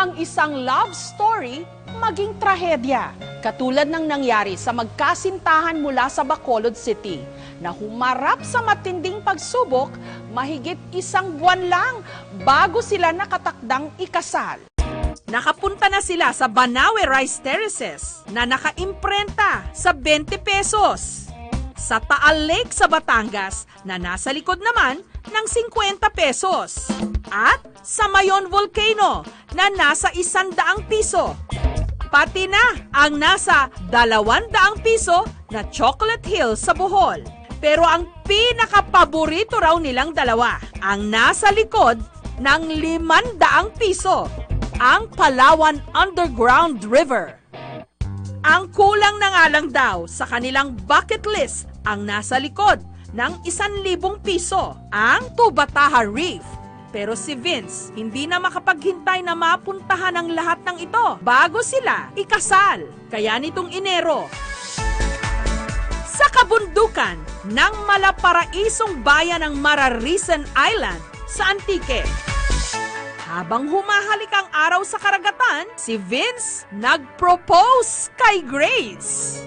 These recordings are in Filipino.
ang isang love story maging trahedya. Katulad ng nangyari sa magkasintahan mula sa Bacolod City na humarap sa matinding pagsubok mahigit isang buwan lang bago sila nakatakdang ikasal. Nakapunta na sila sa Banawe Rice Terraces na nakaimprenta sa 20 pesos. Sa Taal Lake sa Batangas na nasa likod naman ng 50 pesos. At sa Mayon Volcano na nasa 100 piso. Pati na ang nasa 200 piso na Chocolate Hill sa Bohol. Pero ang pinakapaborito raw nilang dalawa, ang nasa likod ng 500 piso, ang Palawan Underground River. Ang kulang na nga lang daw sa kanilang bucket list ang nasa likod ng 1,000 piso, ang Tubataha Reef. Pero si Vince, hindi na makapaghintay na mapuntahan ang lahat ng ito bago sila ikasal. Kaya nitong Enero, sa kabundukan ng malaparaisong bayan ng Mararisen Island sa Antique. Habang humahalik ang araw sa karagatan, si Vince nag-propose kay Grace.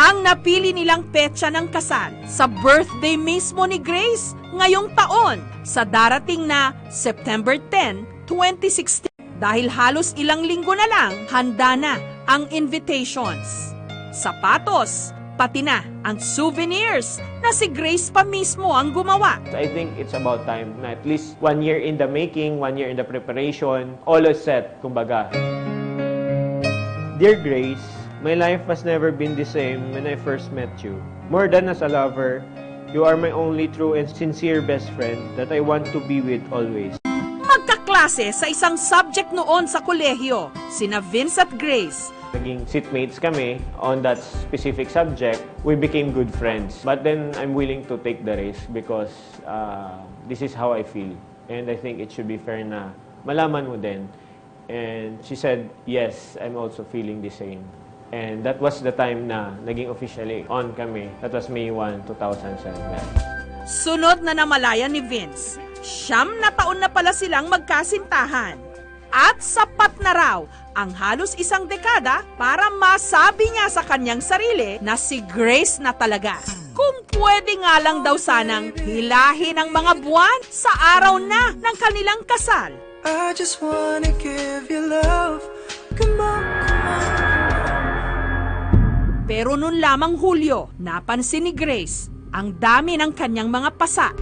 Ang napili nilang petsa ng kasal sa birthday mismo ni Grace ngayong taon sa darating na September 10, 2016. Dahil halos ilang linggo na lang, handa na ang invitations. Sapatos, pati na ang souvenirs na si Grace pa mismo ang gumawa. I think it's about time na at least one year in the making, one year in the preparation, all is set, kumbaga. Dear Grace, my life has never been the same when I first met you. More than as a lover, you are my only true and sincere best friend that I want to be with always. Magkaklase sa isang subject noon sa kolehiyo, sina Vince at Grace. Naging seatmates kami on that specific subject. We became good friends. But then I'm willing to take the risk because uh, this is how I feel. And I think it should be fair na malaman mo din. And she said, yes, I'm also feeling the same. And that was the time na naging officially on kami. That was May 1, 2007. Sunod na namalaya ni Vince, siyam na taon na pala silang magkasintahan. At sapat na raw ang halos isang dekada para masabi niya sa kanyang sarili na si Grace na talaga. Kung pwede nga lang daw sanang hilahin ang mga buwan sa araw na ng kanilang kasal. I just wanna give you love. Come on, come on. Pero noon lamang Hulyo, napansin ni Grace ang dami ng kanyang mga pasa.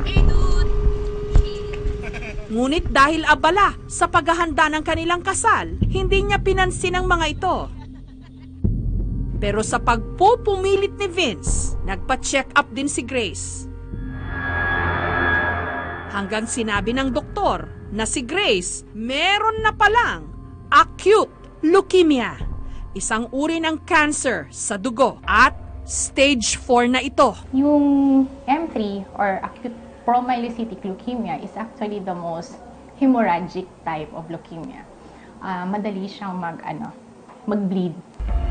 Ngunit dahil abala sa paghahanda ng kanilang kasal, hindi niya pinansin ang mga ito. Pero sa pagpupumilit ni Vince, nagpa-check up din si Grace. Hanggang sinabi ng doktor na si Grace meron na palang acute leukemia, isang uri ng cancer sa dugo at stage 4 na ito. Yung M3 or acute promyelocytic leukemia is actually the most hemorrhagic type of leukemia. Ah, madali siyang mag ano, mag-bleed.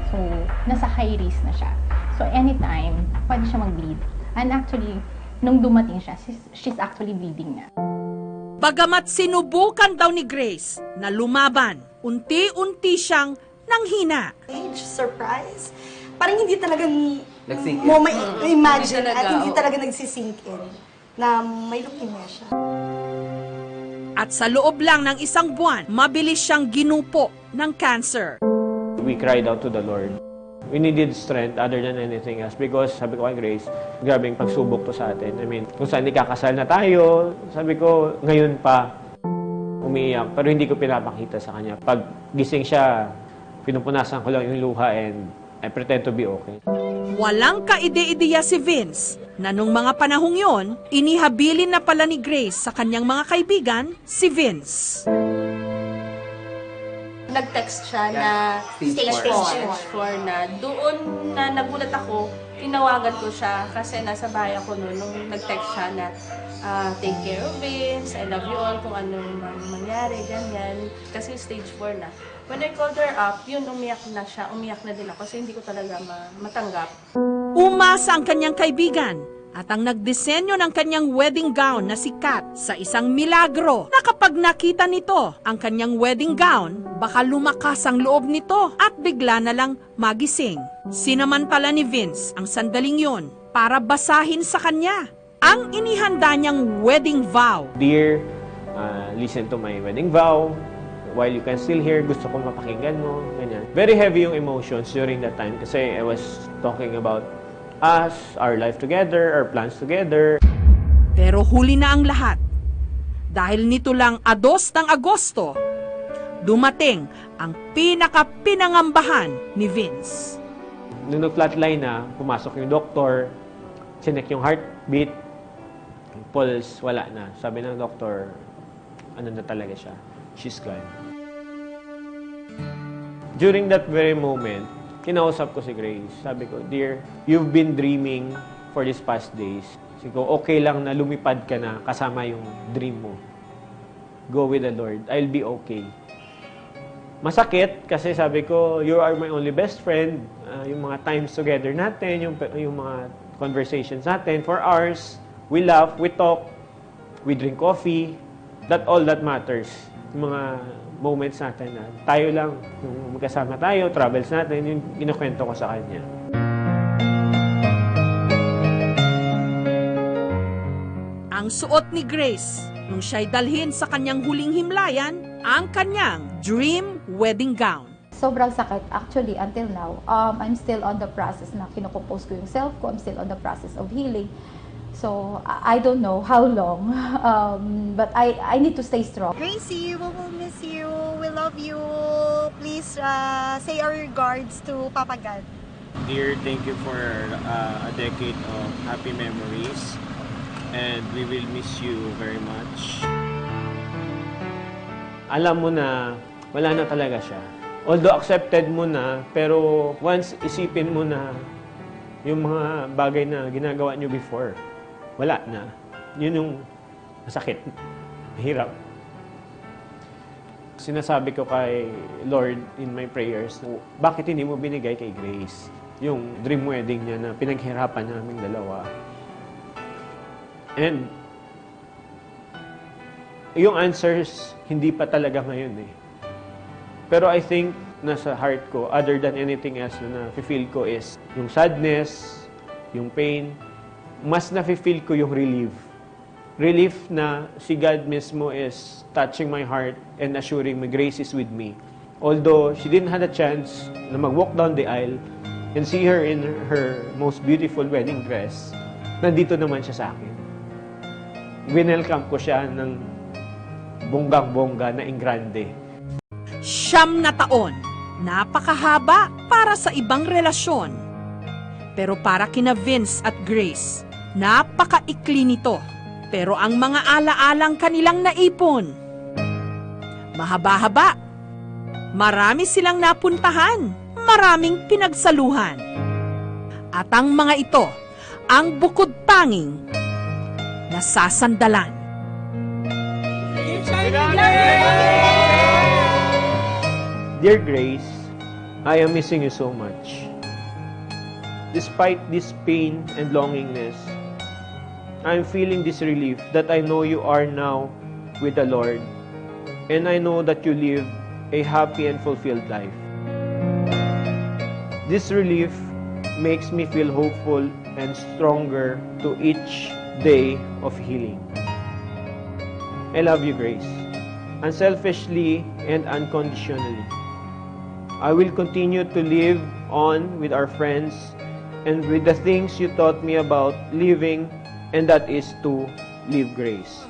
So, nasa high risk na siya. So, anytime, pwede siya mag-bleed. And actually, nung dumating siya, she's, she's actually bleeding na. Bagamat sinubukan daw ni Grace na lumaban, unti-unti siyang nanghina. age, surprise. Parang hindi Nag-sink in. mo may imagine Hindi at talaga, hindi oo. talaga nagsisink in na may leukemia siya. At sa loob lang ng isang buwan, mabilis siyang ginupo ng cancer. we cried out to the Lord. We needed strength other than anything else because sabi ko kay Grace, grabing pagsubok to sa atin. I mean, kung saan ikakasal na tayo, sabi ko, ngayon pa, umiiyak. Pero hindi ko pinapakita sa kanya. Pag gising siya, pinupunasan ko lang yung luha and I pretend to be okay. Walang kaide-ideya si Vince na nung mga panahong yon, inihabilin na pala ni Grace sa kanyang mga kaibigan, si Vince. nag-text siya na Stage stage four. 4 na, doon na nagulat ako, tinawagan ko siya kasi nasa bahay ako noon nung nag-text siya na ah, take care of Vince, I love you all, kung anong mang- mangyari, ganyan. Kasi stage 4 na. When I called her up, yun, umiyak na siya. Umiyak na din ako kasi hindi ko talaga ma- matanggap. Umasa ang kanyang kaibigan at ang nagdisenyo ng kanyang wedding gown na si Kat sa isang milagro na kapag nakita nito ang kanyang wedding gown, baka lumakas ang loob nito at bigla na lang magising. Sinamantala ni Vince ang sandaling yon para basahin sa kanya ang inihanda niyang wedding vow. Dear, uh, listen to my wedding vow. While you can still hear, gusto ko mapakinggan mo. Ganyan. Very heavy yung emotions during that time kasi I was talking about us, our life together, our plans together. Pero huli na ang lahat. Dahil nito lang ados ng Agosto, dumating ang pinaka-pinangambahan ni Vince. Nung nag-flatline na, pumasok yung doktor, sinek yung heartbeat, yung pulse, wala na. Sabi ng doktor, ano na talaga siya, she's gone. During that very moment, kinausap ko si Grace. Sabi ko, Dear, you've been dreaming for these past days. Sabi ko, okay lang na lumipad ka na kasama yung dream mo. Go with the Lord. I'll be okay. Masakit kasi sabi ko, you are my only best friend. Ah, yung mga times together natin, yung, yung mga conversations natin for hours, we laugh, we talk, we drink coffee. That all that matters. Yung mga moments natin na tayo lang, yung magkasama tayo, travels natin, yung kinukwento ko sa kanya. Ang suot ni Grace nung siya'y dalhin sa kanyang huling himlayan, ang kanyang dream wedding gown. Sobrang sakit actually until now. Um, I'm still on the process na kinukompose ko yung self ko. I'm still on the process of healing. So, I don't know how long. Um, but I, I need to stay strong. Gracie, we will miss you. We love you. Please uh, say our regards to Papa God. Dear, thank you for uh, a decade of happy memories. And we will miss you very much. Alam mo na wala na talaga siya. Although accepted mo na, pero once isipin mo na yung mga bagay na ginagawa nyo before, wala na. Yun yung masakit. Mahirap. Sinasabi ko kay Lord in my prayers, bakit hindi mo binigay kay Grace? Yung dream wedding niya na pinaghirapan naming dalawa. And yung answers, hindi pa talaga ngayon eh. Pero I think nasa heart ko, other than anything else na na-feel ko is yung sadness, yung pain, mas na-feel ko yung relief. Relief na si God mismo is touching my heart and assuring me grace is with me. Although she didn't have a chance na mag-walk down the aisle and see her in her most beautiful wedding dress, nandito naman siya sa akin. Winelcome ko siya ng bonggang-bongga na ingrande. Siyam na taon, napakahaba para sa ibang relasyon. Pero para kina Vince at Grace, napakaikli nito. Pero ang mga alaalang kanilang naipon, mahaba-haba. Marami silang napuntahan, maraming pinagsaluhan. At ang mga ito, ang bukod tanging nasasandalan. Dear Grace, I am missing you so much. Despite this pain and longingness, I'm feeling this relief that I know you are now with the Lord, and I know that you live a happy and fulfilled life. This relief makes me feel hopeful and stronger to each day of healing. I love you, Grace, unselfishly and unconditionally. I will continue to live on with our friends and with the things you taught me about living, and that is to live grace.